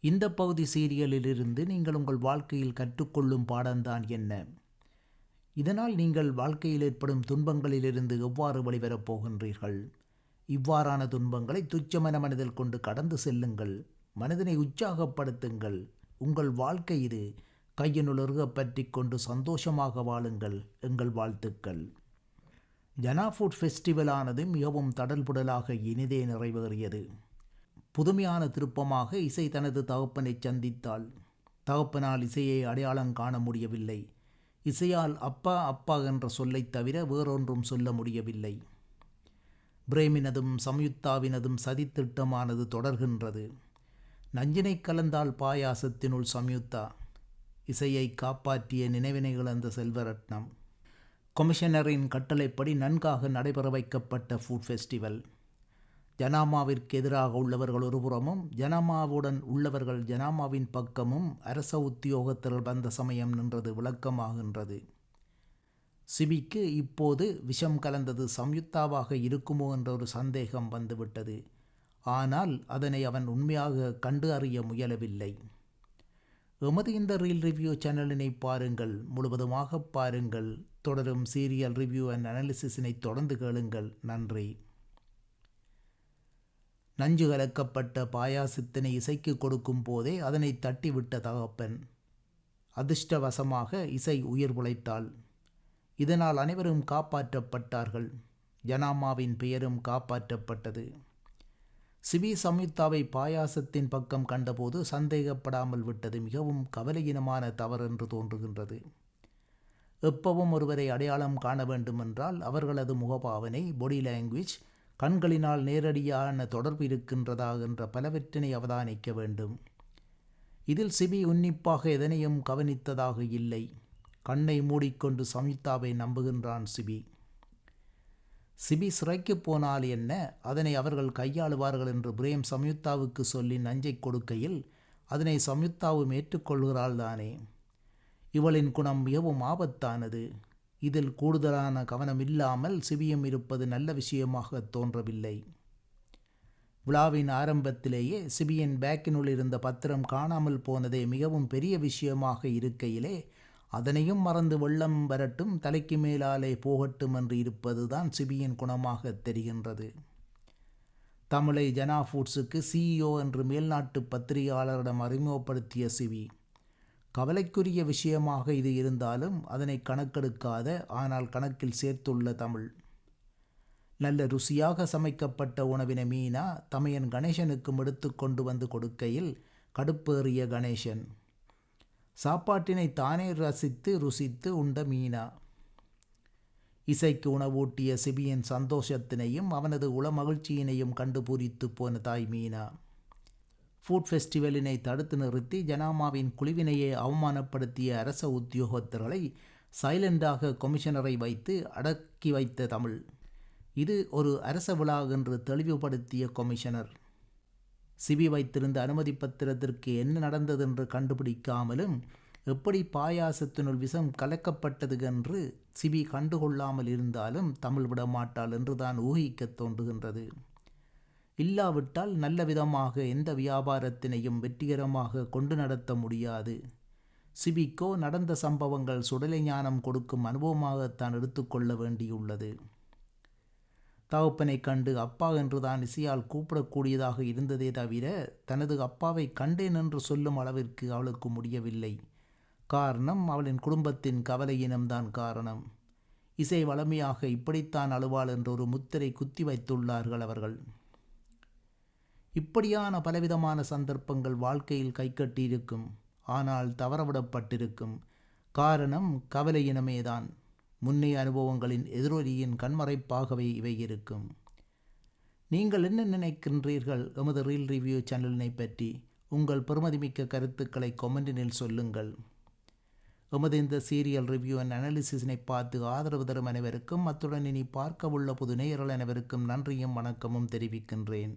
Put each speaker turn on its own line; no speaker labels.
இந்த பகுதி சீரியலிலிருந்து நீங்கள் உங்கள் வாழ்க்கையில் கற்றுக்கொள்ளும் பாடம்தான் என்ன? இதனால் நீங்கள் வாழ்க்கையில் ஏற்படும் துன்பங்களிலிருந்து எவ்வாறு வெளிவரப் போகின்றீர்கள்? இவ்வாறான துன்பங்களை துச்சமன மனதில் கொண்டு கடந்து செல்லுங்கள். மனதினை உற்சாகப்படுத்துங்கள். உங்கள் வாழ்க்கை இது கையினுலருக பற்றி கொண்டு சந்தோஷமாக வாழுங்கள். எங்கள் வாழ்த்துக்கள். ஜனா ஃபுட் ஃபெஸ்டிவலானது மிகவும் தடல்புடலாக இனிதே நிறைவேறியது. புதுமையான திருப்பமாக இசை தனது தகப்பனை சந்தித்தாள். தகப்பனால் இசையை அடையாளம் காண முடியவில்லை. இசையால் அப்பா அப்பா என்ற சொல்லைத் தவிர வேறொன்றும் சொல்ல முடியவில்லை. பிரேமினதும் சம்யுக்தாவினதும் சதித்திட்டமானது தொடர்கின்றது. நஞ்சினை கலந்தால் பாயாசத்தினுள் சம்யுக்தா. இசையை காப்பாற்றிய நினைவினை இழந்த செல்வரட்னம். கொமிஷனரின் கட்டளைப்படி நன்காக நடைபெற வைக்கப்பட்ட ஃபுட் ஃபெஸ்டிவல். ஜனாமாவிற்கு எதிராக உள்ளவர்கள் ஒருபுறமும் ஜனாமாவுடன் உள்ளவர்கள் ஜனாமாவின் பக்கமும் அரச உத்தியோகத்தர்கள் வந்த சமயம் நின்றது விளக்கமாகின்றது. சிபிக்கு இப்போது விஷம் கலந்தது சம்யுக்தாவாக இருக்குமோ என்ற ஒரு சந்தேகம் வந்துவிட்டது. ஆனால் அதனை அவன் உண்மையாக கண்டு அறிய முயலவில்லை. எமது இந்த ரீல் ரிவ்யூ சேனலினை பாருங்கள் முழுவதுமாக பாருங்கள் தொடரும் சீரியல் ரிவ்யூ அண்ட் அனாலிசிஸினை தொடர்ந்து கேளுங்கள். நன்றி. நஞ்சு கலக்கப்பட்ட பாயாசத்தினை இசைக்கு கொடுக்கும் போதே அதனை தட்டிவிட்ட தகப்பன். அதிர்ஷ்டவசமாக இசை உயிர் உழைத்தாள். இதனால் அனைவரும் காப்பாற்றப்பட்டார்கள். ஜனாமாவின் பெயரும் காப்பாற்றப்பட்டது. சிவி சம்யுக்தாவை பாயாசத்தின் பக்கம் கண்டபோது சந்தேகப்படாமல் விட்டது. மிகவும் கவலையினமான தவறு என்று தோன்றுகின்றது. எப்பவும் ஒருவரை அடையாளம் காண வேண்டுமென்றால் அவர்களது முகபாவனை பொடி லாங்குவேஜ் கண்களினால் நேரடியான தொடர்பு இருக்கின்றதா என்ற பலவற்றினை அவதானிக்க வேண்டும். இதில் சிபி உன்னிப்பாக எதனையும் கவனித்ததாக இல்லை. கண்ணை மூடிக்கொண்டு சம்யுக்தாவை நம்புகின்றான் சிபி. சிபி சிறைக்கு போனால் என்ன? அதனை அவர்கள் கையாளுவார்கள் என்று பிரேம் சம்யுக்தாவுக்கு சொல்லி நஞ்சை கொடுக்கையில் அதனை சம்யுக்தாவும் ஏற்றுக்கொள்கிறாள் தானே. இவளின் குணம் மிகவும் ஆபத்தானது. இதில் கூடுதலான கவனம் இல்லாமல் சிவியம் இருப்பது நல்ல விஷயமாக தோன்றவில்லை. விழாவின் ஆரம்பத்திலேயே சிபியன் பேக்கினுள் இருந்த பத்திரம் காணாமல் போனதே மிகவும் பெரிய விஷயமாக இருக்கையிலே அதனையும் மறந்து வெள்ளம் வரட்டும் தலைக்கு மேலாலே போகட்டும் என்று இருப்பதுதான் சிபியின் குணமாக தெரிகின்றது. தமிழை ஜனா ஃபுட்ஸுக்கு சிஇஓ என்று மேல்நாட்டு பத்திரிகையாளரிடம் அறிமுகப்படுத்திய சிவி கவலைக்குரிய விஷயமாக இது இருந்தாலும் அதனை கணக்கெடுக்காத ஆனால் கணக்கில் சேர்த்துள்ள தமிழ். நல்ல ருசியாக சமைக்கப்பட்ட உணவினை மீனா தமையன் கணேசனுக்கும் எடுத்து கொண்டு வந்து கொடுக்கையில் கடுப்பேறிய கணேசன். சாப்பாட்டினை தானே ரசித்து ருசித்து உண்ட மீனா. இசைக்கு உணவூட்டிய சிபியின் சந்தோஷத்தினையும் அவனது உளமகிழ்ச்சியினையும் மகிழ்ச்சியினையும் பூரித்து போன தாய் மீனா. ஃபுட் ஃபெஸ்டிவலினை தடுத்து நிறுத்தி ஜனாமாவின் குழுவினையே அவமானப்படுத்திய அரச உத்தியோகத்தர்களை சைலண்டாக கமிஷனரை வைத்து அடக்கி வைத்த தமிழ். இது ஒரு அரச விழா என்று தெளிவுபடுத்திய கொமிஷனர் சிபி வைத்திருந்த அனுமதி பத்திரத்திற்கு என்ன நடந்தது என்று கண்டுபிடிக்காமலும் எப்படி பாயாசத்தினுள் விஷம் கலக்கப்பட்டது என்று சிபி கண்டுகொள்ளாமல் இருந்தாலும் தமிழ் விடமாட்டாள் என்றுதான் என்று தான் ஊகிக்கத் தோன்றுகின்றது. இல்லாவிட்டால் நல்ல விதமாக எந்த வியாபாரத்தினையும் வெற்றிகரமாக கொண்டு நடத்த முடியாது. சிபிக்கோ நடந்த சம்பவங்கள் சுடலை ஞானம் கொடுக்கும் அனுபவமாகத்தான் எடுத்துக்கொள்ள வேண்டியுள்ளது. தகப்பனை கண்டு அப்பா என்றுதான் இசையால் கூப்பிடக்கூடியதாக இருந்ததே தவிர தனது அப்பாவை கண்டேன் என்று சொல்லும் அளவிற்கு அவளுக்கு முடியவில்லை. காரணம் அவளின் குடும்பத்தின் கவலையினம்தான் காரணம். இசை வளமையாக இப்படித்தான் அழுவாள் என்றொரு முத்திரை குத்தி வைத்துள்ளார்கள் அவர்கள். இப்படியான பலவிதமான சந்தர்ப்பங்கள் வாழ்க்கையில் கைகட்டியிருக்கும் ஆனால் தவறவிடப்பட்டிருக்கும். காரணம் கவலையினமேதான். முன்னைய அனுபவங்களின் எதிரொலியின் கண்மறைப்பாகவே இவை இருக்கும். நீங்கள் என்ன நினைக்கின்றீர்கள்? எமது ரீல் ரிவ்யூ சேனலினை பற்றி உங்கள் பெருமதிமிக்க கருத்துக்களை கொமெண்டினில் சொல்லுங்கள். எமது இந்த சீரியல் ரிவ்யூ அண்ட் அனாலிசிஸினை பார்த்து ஆதரவு தரும் அனைவருக்கும் அத்துடன் இனி பார்க்க உள்ள புது நேயர்கள் அனைவருக்கும் நன்றியும் வணக்கமும் தெரிவிக்கின்றேன்.